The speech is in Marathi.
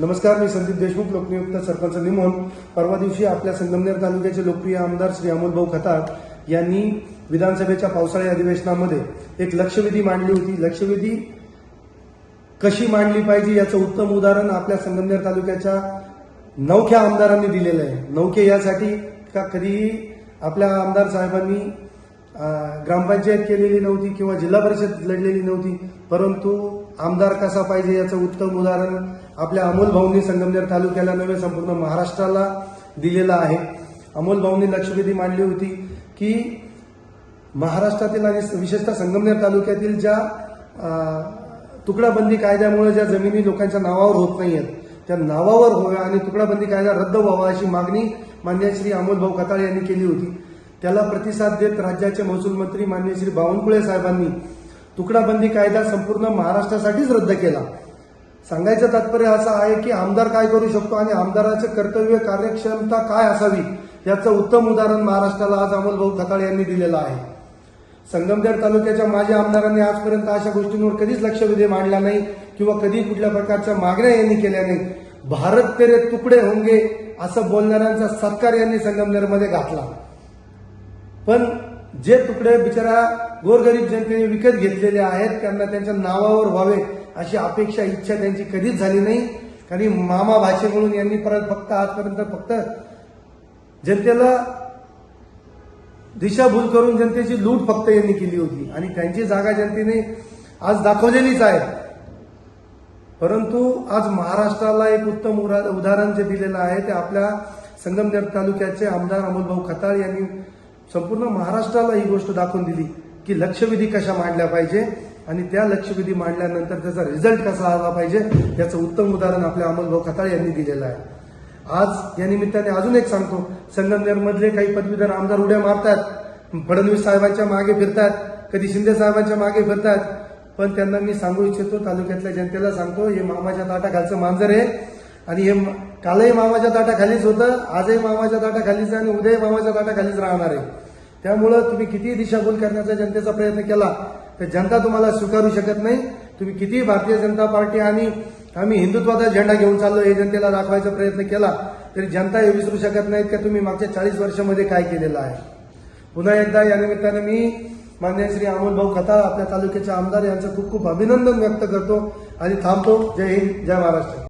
नमस्कार मी संदीप देशमुख लोकनियुक्त सरपंच निमोन. परवा दिवशी आपल्या संगमनेर तालुक्याचे लोकप्रिय आमदार श्री अमोलभाऊ खताळ यांनी विधानसभेच्या पावसाळी अधिवेशनामध्ये एक लक्षवेधी मांडली होती. लक्षवेधी कशी मांडली पाहिजे याचं उत्तम उदाहरण आपल्या संगमनेर तालुक्याच्या नौख्या आमदारांनी दिलेलं आहे. नौखे यासाठी का कधीही आपल्या आमदार साहेबांनी ग्रामपंचायत केलेली नव्हती किंवा जिल्हा परिषद लढलेली नव्हती परंतु आमदार कसा पाहिजे याचं उत्तम उदाहरण आपल्या अमोल भाऊंनी संगमनेर तालुक्याला नव्हे संपूर्ण महाराष्ट्राला दिलेलं आहे. अमोल भाऊंनी लक्षवेधी मांडली होती की महाराष्ट्रातील आणि विशेषतः संगमनेर तालुक्यातील ज्या तुकडाबंदी कायद्यामुळे ज्या जमिनी लोकांच्या नावावर होत नाही आहेत त्या नावावर होव्या आणि तुकडाबंदी कायदा रद्द व्हावा अशी मागणी मान्य श्री अमोल भाऊ यांनी केली होती. त्याला प्रतिसाद देत राज्याचे महसूल मंत्री मान्य श्री बावनकुळे साहेबांनी तुकडाबंदी कायदा संपूर्ण महाराष्ट्रासाठीच रद्द केला. सांगायचं तात्पर्य असं आहे की आमदार काय करू शकतो आणि आमदाराचं कर्तव्य कार्यक्षमता काय असावी याचं उत्तम उदाहरण महाराष्ट्राला आज अमोलभाऊ खताळ यांनी दिलेलं आहे. संगमनेर तालुक्याच्या माजी आमदारांनी आजपर्यंत अशा गोष्टींवर कधीच लक्ष लक्षवेधी मांडला नाही किंवा कधी कुठल्या प्रकारच्या मागण्या यांनी केल्या नाही भारत तेरे तुकडे होंगे असं बोलणाऱ्यांचा सत्कार यांनी संगमनेरमध्ये घातला. पण जे तुकडे बिचारा गोरगरीब जनतेने विकत घेतलेले आहेत त्यांना त्यांच्या नावावर व्हावे अशी अपेक्षा इच्छा त्यांची कधीच झाली नाही. कारण मामा भाषे म्हणून यांनी परत फक्त आजपर्यंत फक्त जनतेला दिशाभूल करून जनतेची लूट फक्त यांनी केली होती. आणि त्यांची जागा जनतेने आज दाखवलेलीच आहे. परंतु आज महाराष्ट्राला एक उत्तम उदाहरण जे दिलेलं आहे ते आपल्या संगमनेर तालुक्याचे आमदार अमोलभाऊ खताळ यांनी संपूर्ण महाराष्ट्राला ही गोष्ट दाखवून दिली की लक्षवेधी कशा मांडल्या पाहिजे आणि त्या लक्षवेधी मांडल्यानंतर त्याचा रिझल्ट कसा आला पाहिजे याचं उत्तम उदाहरण आपल्या अमोलभाऊ खताळ यांनी दिलेलं आहे. आज या निमित्ताने अजून एक सांगतो संगमनेरमधले काही पदवीधर आमदार उड्या मारतात फडणवीस साहेबांच्या मागे फिरतात कधी शिंदे साहेबांच्या मागे फिरतात पण त्यांना मी सांगू इच्छितो तालुक्यातल्या जनतेला सांगतो हे मामाच्या ताटाखालचं मांजर आहे आणि हे कालही मामाच्या ताटाखालीच होतं आजही मामाच्या ताटाखालीच आणि उद्याही मामाच्या ताटाखालीच राहणार आहे. त्यामुळं तुम्ही कितीही दिशाभूल करण्याचा जनतेचा प्रयत्न केला तर जनता तुम्हाला स्वीकारू शकत नाही. तुम्ही कितीही भारतीय जनता पार्टी आणि आम्ही हिंदुत्वाचा झेंडा घेऊन चाललो हे जनतेला दाखवायचा प्रयत्न केला तरी जनता हे विसरू शकत नाहीत का तुम्ही मागच्या चाळीस वर्षामध्ये काय केलेलं आहे? पुन्हा एकदा या निमित्ताने मी मान्य श्री अमोल भाऊ खताळ आपल्या तालुक्याचे आमदार यांचं खूप खूप अभिनंदन व्यक्त करतो आणि थांबतो. जय हिंद जय महाराष्ट्र.